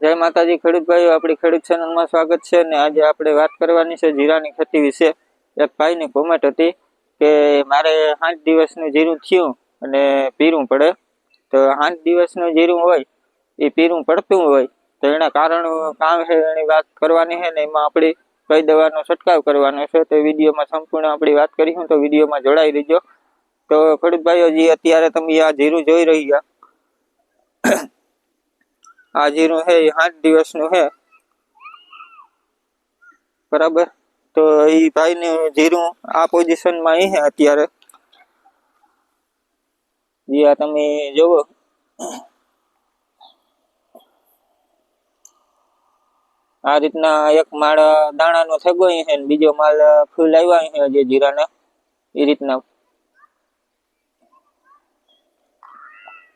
જય માતાજી, ખેડૂત ભાઈઓ, આપણી ખેડૂત ચેનલમાં સ્વાગત છે ને આજે આપણે વાત કરવાની છે જીરાની ખેતી વિશે. એક ભાઈની કોમેન્ટ હતી કે મારે આઠ દિવસનું જીરું થયું અને પીરું પડે. તો આઠ દિવસનું જીરું હોય, એ પીરું પડતું હોય, તો એના કારણ કામ છે એની વાત કરવાની છે ને એમાં આપણી કઈ દવાનો છંટકાવ કરવાનો છે, તો વિડીયોમાં સંપૂર્ણ આપણી વાત કરીશું તો વિડીયોમાં જોડાઈ રહીજો. તો ખેડૂત ભાઈઓ, જે અત્યારે તમે આ જીરું જોઈ રહ્યા. જીરું છે, એ દિવસ દિવસનું છે. બરાબર? તો એ ભાઈને જીરું આ પોઝિશનમાં એ છે અત્યારે. જે, આ તમે જોવો. આ રીતના એક માળ દાણાનો થેગો અહીં બીજો માલ ફૂલ આવ્યા છે જે જીરાના. એ રીતના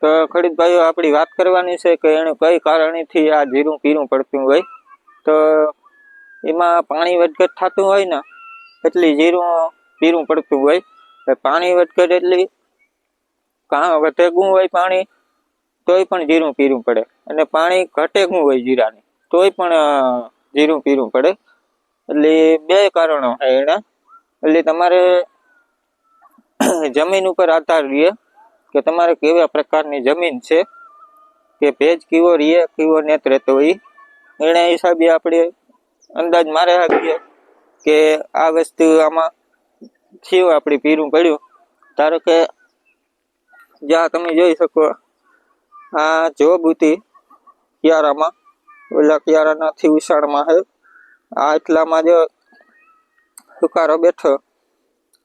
તો ખડીત ભાઈઓ આપણી વાત કરવાની છે કે એનું કઈ કારણેથી આ જીરું પીરું પડતું હોય? તો એમાં પાણી વધઘટ થતું હોય ને, એટલી જીરું પીરું પડતું હોય. પાણી વધઘટ એટલી કાં વધેગું હોય પાણી, તોય પણ જીરું પીરું પડે. અને પાણી ઘટેગું હોય જીરાને, તોય પણ જીરું પીરું પડે. એટલે બે કારણો છે એના. એટલે તમારે જમીન ઉપર આધાર રહે કે તમારે કેવા પ્રકારની જમીન છે? કે ભેજ કેવો રીએ કેવો નેત રહેતો હોય એના હિસાબે આપણે અંદાજ મારે આપીએ કે આ વસ્તુ આમાં થયું, આપણે પીરું પડ્યું. ધારો કે જ્યાં તમે જોઈ શકો, આ જોબ હતી કિયારામાં. ઓલા કિયારાનાથી ઉષાણમાં હે. આ એટલામાં જો સુકારો બેઠો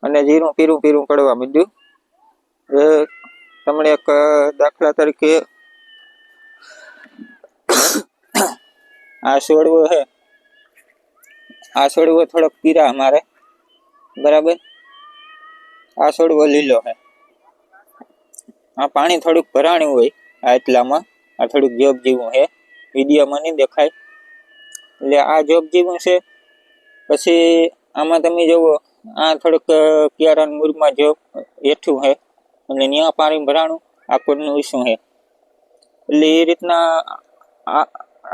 અને જીરું પીરું પીરું પડવા માંડ્યું. તમને એક દાખલા તરીકે આ છોડવો છે આ છોડવો થોડોક પીરા અમારે. બરાબર? આ છોડવો લીલો છે આ પાણી થોડુંક ભરાણું હોય, આ એટલામાં. આ થોડુંક જોબ જેવું છે વિડીયોમાં નહીં દેખાય. એટલે આ જોબ જેવું છે. પછી આમાં તમે જુઓ, આ થોડુંક કિયારાન મૂળમાં જોબ હેઠું છે અને ત્યાં પાણી ભરાણું, આ કોડનું શું છે એટલે એ રીતના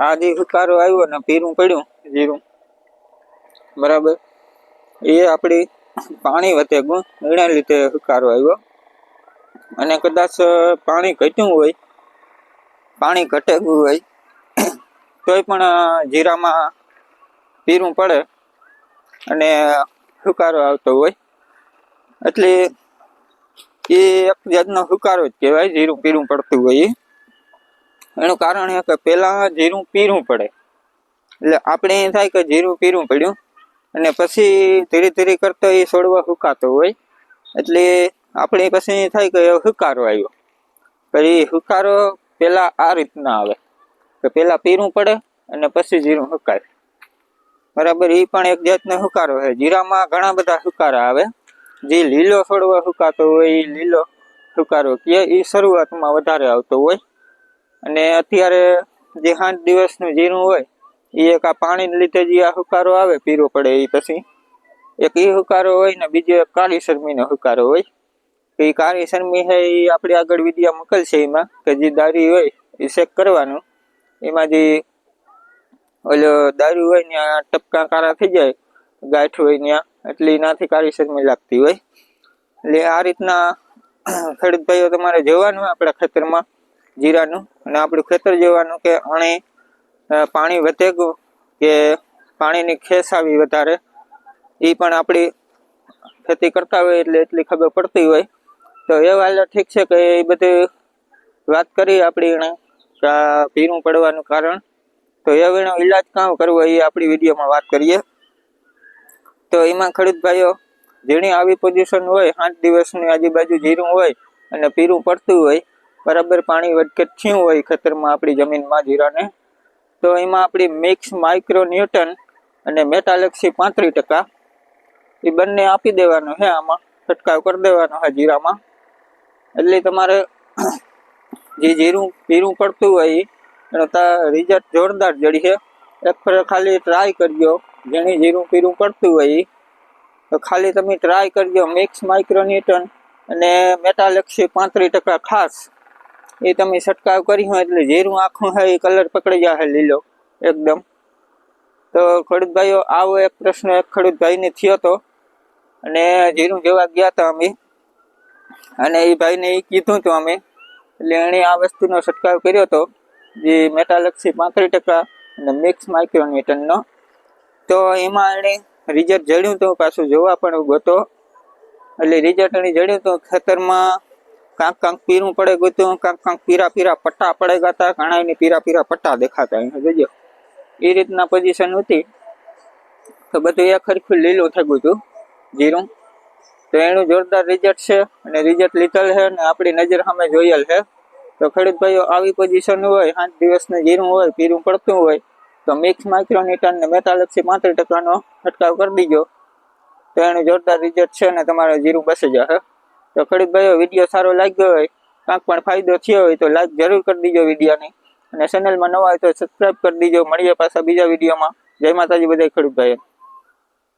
આ જે હુકારો આવ્યો ને પીરું પડ્યું, જીરું. બરાબર? એ આપણી પાણી વધે ગુણ, એના લીધે હુકારો આવ્યો. અને કદાચ પાણી ઘટ્યું હોય, પાણી ઘટે ગયું હોય, તોય પણ જીરામાં પીરું પડે અને હુકારો આવતો હોય. એટલે એ એક જાતનો હુકારો જ કહેવાય જીરું પીરું પડતું હોય. એનું કારણ એ કે પહેલાં જીરું પીરું પડે. એટલે આપણે એ થાય કે જીરું પીરું પડ્યું, અને પછી ધીરે ધીરે કરતો એ છોડવા હુકાતો હોય. એટલે આપણે પછી થાય કે હુકારો આવ્યો. એ હુકારો પહેલાં આ રીતના આવે. કે પહેલાં પીરું પડે, અને પછી જીરું હુકાય. બરાબર એ પણ એક જાતનો હુકારો છે. જીરામાં ઘણા બધા હુકારા આવે. જે લીલો છોડવા સુકાતો હોય એ લીલો હુકારો કે એ શરૂઆતમાં વધારે આવતો હોય. અને અત્યારે જે સાત દિવસનું જીરું હોય એ એક આ પાણીને લીધે જે આ હુકારો આવે, પીરો પડે એ પછી. એક એ હુકારો હોય ને બીજો એક કાળી શરમીનો હુકારો હોય. તો એ કાળી શરમી છે એ આપણે આગળ વિદ્યા મોકલશે એમાં, કે જે દારી હોય એ શેક કરવાનું. એમાં જે ઓલો દારૂ હોય ને ટપકા કારા થઈ જાય, ગાંઠ હોય ત્યાં એટલે એનાથી કાળી સરમી લાગતી હોય. એટલે આ રીતના ખેડૂત ભાઈઓ તમારે જોવાનું આપણા ખેતરમાં જીરાનું. અને આપણું ખેતર જોવાનું કે આણે પાણી વધે કે પાણીની ખેસ આવી વધારે. એ પણ આપણી ખેતી કરતા હોય એટલે એટલી ખબર પડતી હોય. તો એ વાલે ઠીક છે કે એ બધી વાત કરી આપણી એણે ભીનું પડવાનું કારણ. તો એ એનો ઈલાજ કામ કરવો એ આપણી વિડીયોમાં વાત કરીએ. તો એમાં ખેડૂત ભાઈઓ જેની આવી પોઝિશન હોય સાત દિવસની આજુબાજુ જીરું હોય અને પીરું પડતું હોય, બરાબર પાણી વધઘટ થયું હોય ખેતરમાં આપણી જમીનમાં જીરાને, તો એમાં આપણી મિક્સ માઇક્રો ન્યૂટન અને મેટાલેક્સી પાંત્રીસ ટકા એ બંને આપી દેવાનો છે આમાં, છંટકાવ કરી દેવાનો છે જીરામાં. એટલે તમારે જે જીરું પીરું પડતું હોય એનો રિઝલ્ટ જોરદાર જડી છે એક ફેર ખાલી ટ્રાય કરજો. જેની જીરું પીરું પડતું હોય એ તો ખાલી તમે ટ્રાય કરજો મિક્સ માઇક્રોન્યુટન અને મેટાલેક્સી પાંત્રીસ ટકા ખાસ. એ તમે છંટકાવ કરી હોય એટલે જીરું આખું હોય એ કલર પકડી જશે લીલો, એકદમ. તો ખેડૂતભાઈઓ આવો એક પ્રશ્ન એક ખેડૂતભાઈને થયો હતો અને જીરું જોવા ગયા હતા અમે. અને એ ભાઈને એ કીધું હતું અમે. એટલે એણે આ વસ્તુનો છંટકાવ કર્યો હતો જે મેટાલક્ષી પાંત્રીસ ટકા અને મિક્સ માઇક્રોન્યુટનનો તો એમાં એણે રિઝલ્ટ જડ્યું તો પાછું જોવા પણ ગોતો. એટલે રિઝલ્ટ એણે જડ્યું તો ખેતરમાં કાંક કાંક પીરું પડે ગયું કાંક કાંક પીરા પીરા પટ્ટા પડે ગયા ઘણા એને પીરા પીરા પટ્ટા દેખાતા એને જોજો. એ રીતના પોઝિશન હતી. તો બધું એ ખરેખર લીલું થઈ ગયું હતું, જીરું. તો એનું જોરદાર રિઝલ્ટ છે અને રિઝલ્ટ લીધેલ છે અને આપણી નજર સામે જોયેલ છે. તો ખેડૂત ભાઈઓ, આવી પોઝિશન હોય, સાત દિવસનું જીરું હોય, પીરું પડતું હોય તો મિક્સ માઇક્રોન્યુટન ને મેટાલક્ષી પાંત્રીસ ટકાનો છંટકાવ કરી દીજો તો એનું જોરદાર રિઝલ્ટ છે અને તમારે જીરું બસી જશે. તો ભાઈઓ, વીડિયો સારો લાગ્યો હોય, કાંક પણ ફાયદો થયો હોય તો લાઈક જરૂર કરી દીજો વિડીયોની. અને ચેનલમાં નવા હોય તો સબસ્ક્રાઈબ કરી દીજો. મળીએ પાછા બીજા વિડીયોમાં. જય માતાજી બધા ખેડૂત